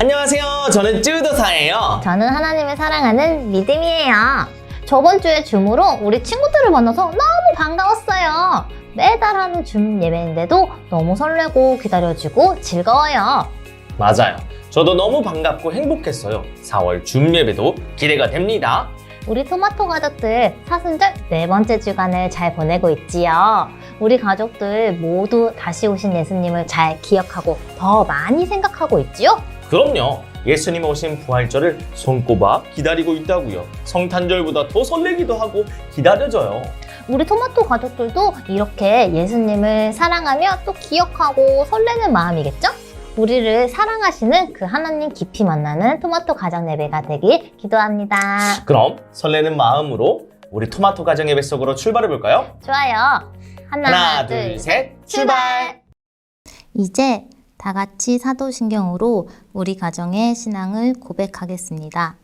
안녕하세요. 저는 쯔드사예요. 저는 하나님을 사랑하는 믿음이에요. 저번 주에 줌으로 우리 친구들을 만나서 너무 반가웠어요. 매달 하는 줌 예배인데도 너무 설레고 기다려지고 즐거워요. 맞아요. 저도 너무 반갑고 행복했어요. 4월 줌 예배도 기대가 됩니다. 우리 토마토 가족들 사순절 네 번째 주간을 잘 보내고 있지요. 우리 가족들 모두 다시 오신 예수님을 잘 기억하고 더 많이 생각하고 있지요? 그럼요. 예수님 오신 부활절을 손꼽아 기다리고 있다고요. 성탄절보다 더 설레기도 하고 기다려져요. 우리 토마토 가족들도 이렇게 예수님을 사랑하며 또 기억하고 설레는 마음이겠죠? 우리를 사랑하시는 그 하나님 깊이 만나는 토마토 가정 예배가 되길 기도합니다. 그럼 설레는 마음으로 우리 토마토 가정 예배 속으로 출발해 볼까요? 좋아요. 하나, 하나, 둘, 셋, 출발! 이제 다 같이 사도신경으로 우리 가정의 신앙을 고백하겠습니다.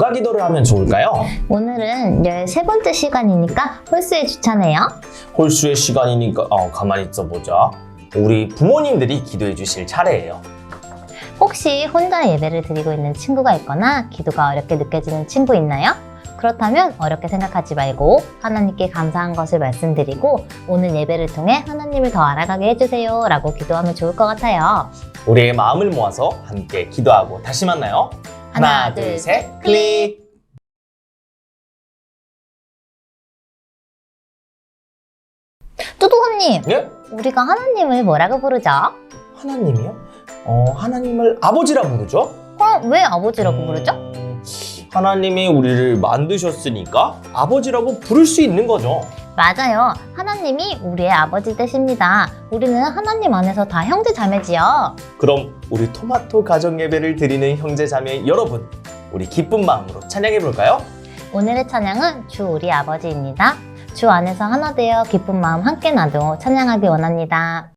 누가 기도를 하면 좋을까요? 오늘은 13번째 시간이니까 홀수의 주차네요. 홀수의 시간이니까 어, 가만히 있어보자. 우리 부모님들이 기도해 주실 차례예요. 혹시 혼자 예배를 드리고 있는 친구가 있거나 기도가 어렵게 느껴지는 친구 있나요? 그렇다면 어렵게 생각하지 말고 하나님께 감사한 것을 말씀드리고 오늘 예배를 통해 하나님을 더 알아가게 해주세요 라고 기도하면 좋을 것 같아요. 우리의 마음을 모아서 함께 기도하고 다시 만나요. 하나, 둘, 둘, 셋, 클릭! 뚜두호님, 예? 우리가 하나님을 뭐라고 부르죠? 하나님이요? 어, 하나님을 아버지라 부르죠? 어, 왜 아버지라고 음, 부르죠? 하나님이 우리를 만드셨으니까 아버지라고 부를 수 있는 거죠. 맞아요. 하나님이 우리의 아버지 되십니다. 우리는 하나님 안에서 다 형제 자매지요. 그럼 우리 토마토 가정 예배를 드리는 형제 자매 여러분, 우리 기쁜 마음으로 찬양해 볼까요? 오늘의 찬양은 주 우리 아버지입니다. 주 안에서 하나 되어 기쁜 마음 함께 나도 찬양하기 원합니다.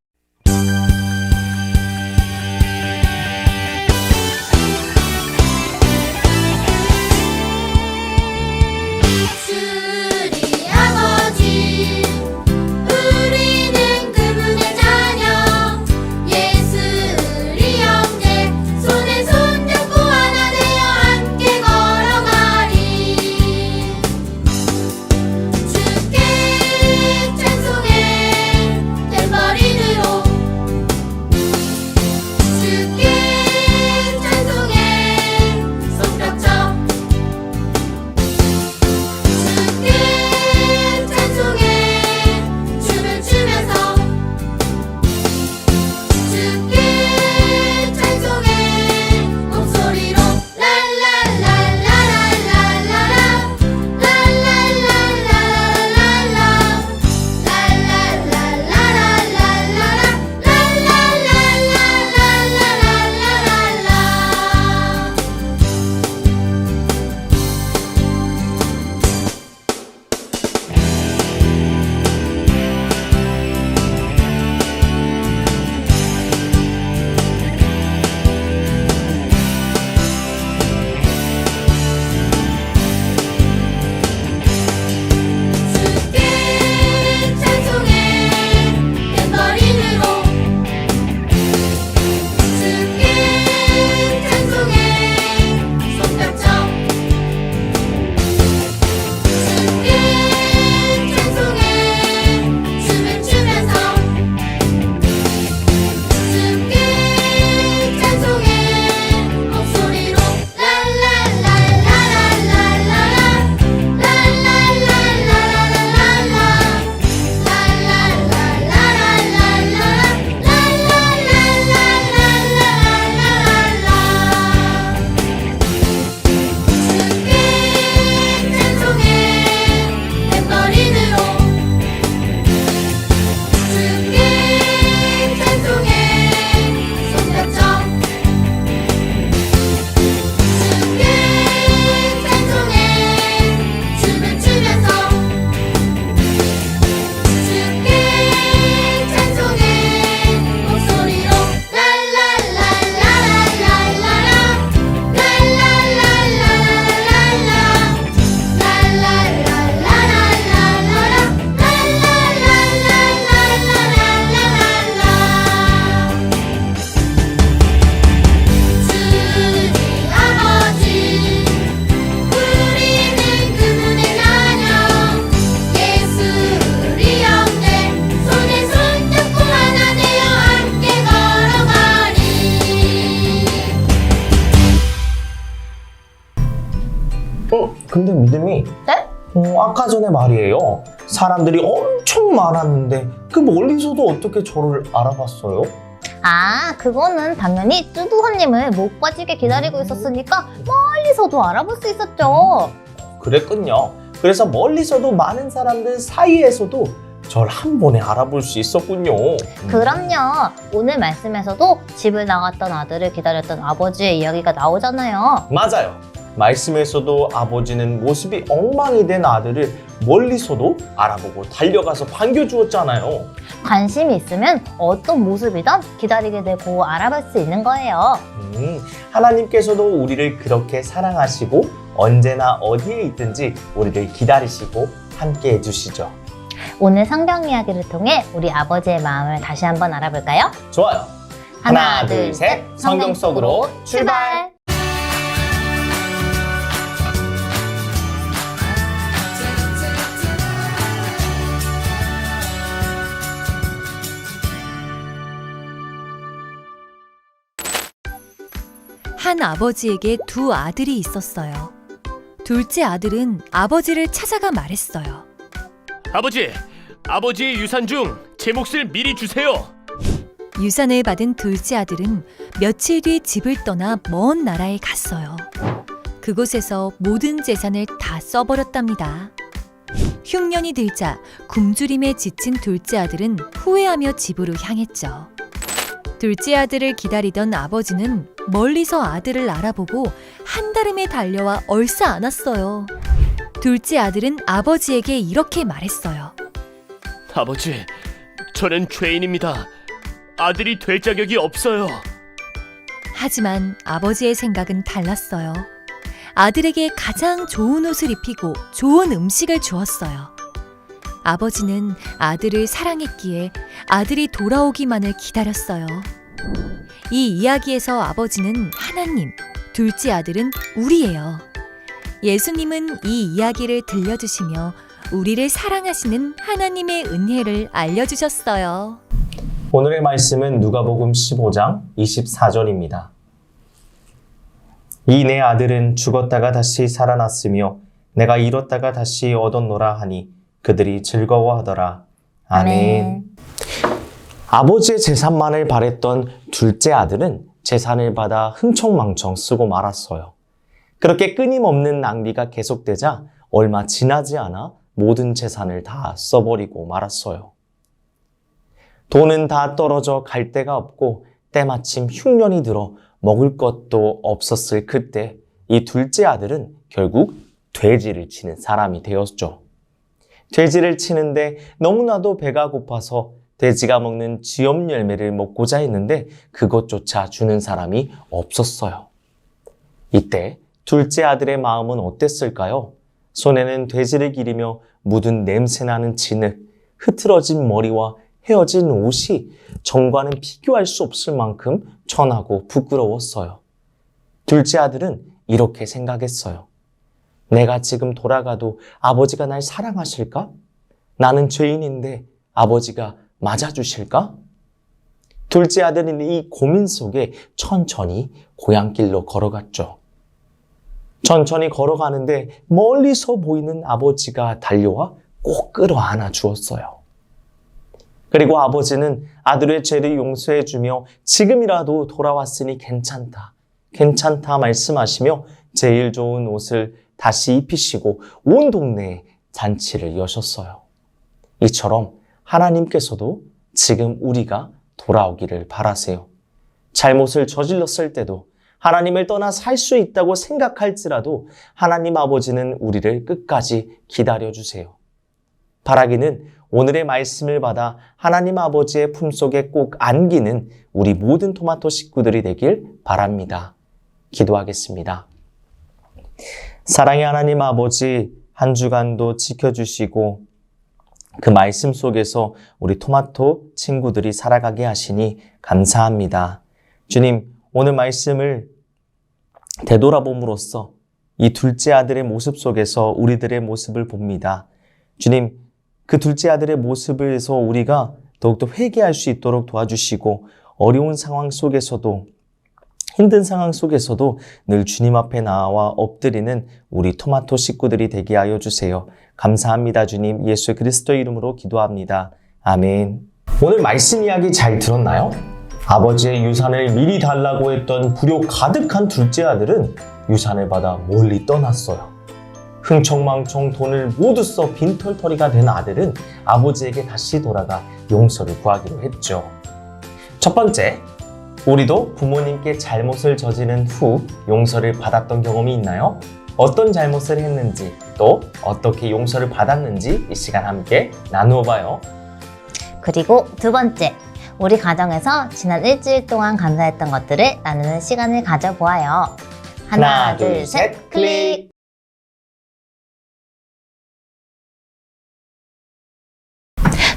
근데 믿음이 네? 어, 아까 전에 말이에요. 사람들이 엄청 많았는데 그 멀리서도 어떻게 저를 알아봤어요? 아, 그거는 당연히 뚜두호님을 목 빠지게 기다리고 있었으니까 멀리서도 알아볼 수 있었죠. 그랬군요. 그래서 멀리서도 많은 사람들 사이에서도 절 한 번에 알아볼 수 있었군요. 음. 그럼요. 오늘 말씀에서도 집을 나갔던 아들을 기다렸던 아버지의 이야기가 나오잖아요. 맞아요. 말씀에서도 아버지는 모습이 엉망이 된 아들을 멀리서도 알아보고 달려가서 반겨주었잖아요. 관심이 있으면 어떤 모습이든 기다리게 되고 알아볼 수 있는 거예요. 음, 하나님께서도 우리를 그렇게 사랑하시고 언제나 어디에 있든지 우리를 기다리시고 함께 해주시죠. 오늘 성경 이야기를 통해 우리 아버지의 마음을 다시 한번 알아볼까요? 좋아요. 하나, 둘, 셋. 성경 속으로 출발. 한 아버지에게 두 아들이 있었어요. 둘째 아들은 아버지를 찾아가 말했어요. 아버지, 아버지의 유산 중 제 몫을 미리 주세요. 유산을 받은 둘째 아들은 며칠 뒤 집을 떠나 먼 나라에 갔어요. 그곳에서 모든 재산을 다 써버렸답니다. 흉년이 들자 굶주림에 지친 둘째 아들은 후회하며 집으로 향했죠. 둘째 아들을 기다리던 아버지는 멀리서 아들을 알아보고 한달음에 달려와 얼싸 안았어요. 둘째 아들은 아버지에게 이렇게 말했어요. 아버지, 저는 죄인입니다. 아들이 될 자격이 없어요. 하지만 아버지의 생각은 달랐어요. 아들에게 가장 좋은 옷을 입히고 좋은 음식을 주었어요. 아버지는 아들을 사랑했기에 아들이 돌아오기만을 기다렸어요. 이 이야기에서 아버지는 하나님, 둘째 아들은 우리예요. 예수님은 이 이야기를 들려주시며 우리를 사랑하시는 하나님의 은혜를 알려주셨어요. 오늘의 말씀은 누가복음 15장 24절입니다. 이 내 아들은 죽었다가 다시 살아났으며 내가 잃었다가 다시 얻었노라 하니 그들이 즐거워하더라. 아멘. 아버지의 재산만을 바랬던 둘째 아들은 재산을 받아 흥청망청 쓰고 말았어요. 그렇게 끊임없는 낭비가 계속되자 얼마 지나지 않아 모든 재산을 다 써버리고 말았어요. 돈은 다 떨어져 갈 데가 없고 때마침 흉년이 들어 먹을 것도 없었을 그때 이 둘째 아들은 결국 돼지를 치는 사람이 되었죠. 돼지를 치는데 너무나도 배가 고파서 돼지가 먹는 쥐염 열매를 먹고자 했는데 그것조차 주는 사람이 없었어요. 이때 둘째 아들의 마음은 어땠을까요? 손에는 돼지를 기리며 묻은 냄새나는 진흙, 흐트러진 머리와 헤어진 옷이 정과는 비교할 수 없을 만큼 천하고 부끄러웠어요. 둘째 아들은 이렇게 생각했어요. 내가 지금 돌아가도 아버지가 날 사랑하실까? 나는 죄인인데 아버지가 맞아주실까? 둘째 아들은 이 고민 속에 천천히 고향길로 걸어갔죠. 천천히 걸어가는데 멀리서 보이는 아버지가 달려와 꼭 끌어안아 주었어요. 그리고 아버지는 아들의 죄를 용서해 주며 지금이라도 돌아왔으니 괜찮다. 괜찮다 말씀하시며 제일 좋은 옷을 다시 입히시고 온 동네에 잔치를 여셨어요. 이처럼 하나님께서도 지금 우리가 돌아오기를 바라세요. 잘못을 저질렀을 때도 하나님을 떠나 살 수 있다고 생각할지라도 하나님 아버지는 우리를 끝까지 기다려주세요. 바라기는 오늘의 말씀을 받아 하나님 아버지의 품속에 꼭 안기는 우리 모든 토마토 식구들이 되길 바랍니다. 기도하겠습니다. 사랑의 하나님 아버지, 한 주간도 지켜주시고 그 말씀 속에서 우리 토마토 친구들이 살아가게 하시니 감사합니다. 주님, 오늘 말씀을 되돌아봄으로써 이 둘째 아들의 모습 속에서 우리들의 모습을 봅니다. 주님, 그 둘째 아들의 모습에서 우리가 더욱더 회개할 수 있도록 도와주시고 어려운 상황 속에서도 힘든 상황 속에서도 늘 주님 앞에 나와 엎드리는 우리 토마토 식구들이 되게 하여 주세요. 감사합니다, 주님. 예수 그리스도 이름으로 기도합니다. 아멘. 오늘 말씀 이야기 잘 들었나요? 아버지의 유산을 미리 달라고 했던 불효 가득한 둘째 아들은 유산을 받아 멀리 떠났어요. 흥청망청 돈을 모두 써 빈털터리가 된 아들은 아버지에게 다시 돌아가 용서를 구하기로 했죠. 첫 번째, 우리도 부모님께 잘못을 저지른 후 용서를 받았던 경험이 있나요? 어떤 잘못을 했는지 또 어떻게 용서를 받았는지 이 시간 함께 나누어 봐요. 그리고 두 번째, 우리 가정에서 지난 일주일 동안 감사했던 것들을 나누는 시간을 가져보아요. 하나, 둘, 셋, 클릭!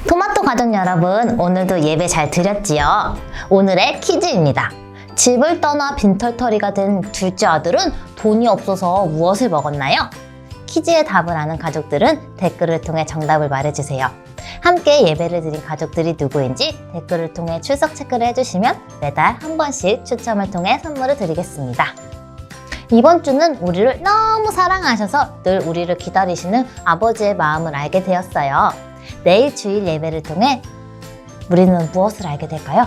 토마토 가족 여러분, 오늘도 예배 잘 드렸지요? 오늘의 퀴즈입니다. 집을 떠나 빈털터리가 된 둘째 아들은 돈이 없어서 무엇을 먹었나요? 퀴즈의 답을 아는 가족들은 댓글을 통해 정답을 말해주세요. 함께 예배를 드린 가족들이 누구인지 댓글을 통해 출석 체크를 해주시면 매달 한 번씩 추첨을 통해 선물을 드리겠습니다. 이번 주는 우리를 너무 사랑하셔서 늘 우리를 기다리시는 아버지의 마음을 알게 되었어요. 내일 주일 예배를 통해 우리는 무엇을 알게 될까요?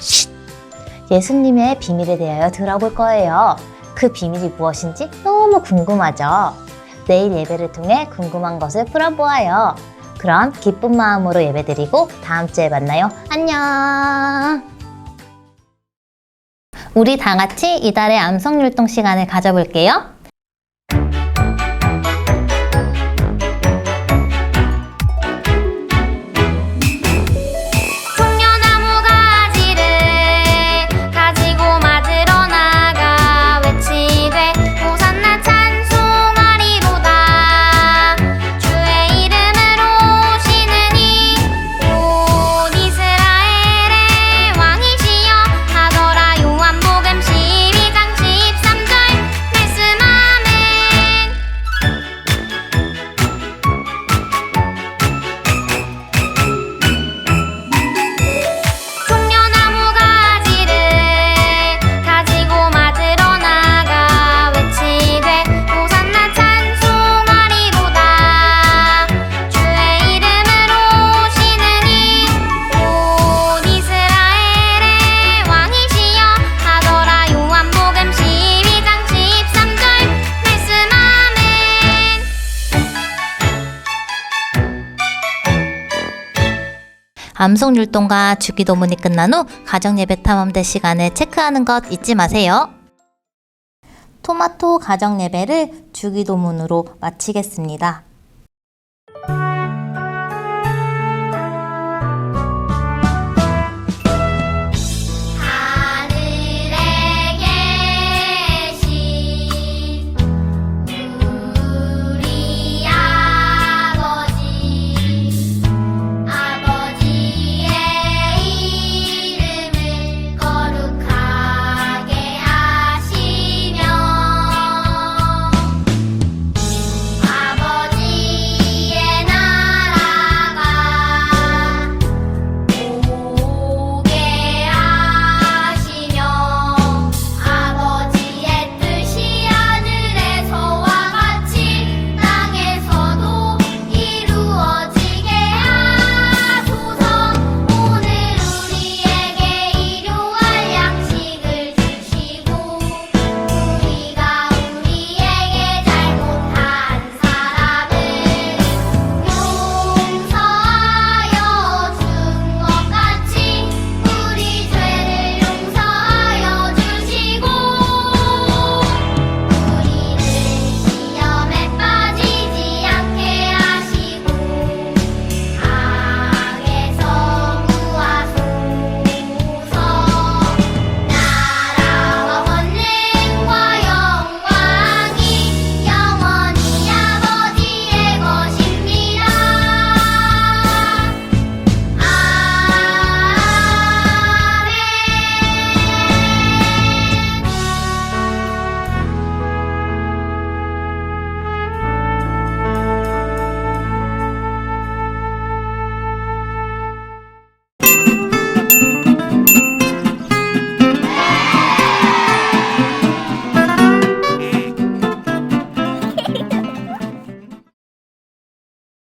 쉿! 예수님의 비밀에 대하여 들어볼 거예요. 그 비밀이 무엇인지 너무 궁금하죠? 내일 예배를 통해 궁금한 것을 풀어보아요. 그럼 기쁜 마음으로 예배드리고 다음 주에 만나요. 안녕! 우리 다 같이 이달의 암성율동 시간을 가져볼게요. 암송율동과 주기도문이 끝난 후 가정예배 탐험대 시간을 체크하는 것 잊지 마세요. 토마토 가정예배를 주기도문으로 마치겠습니다.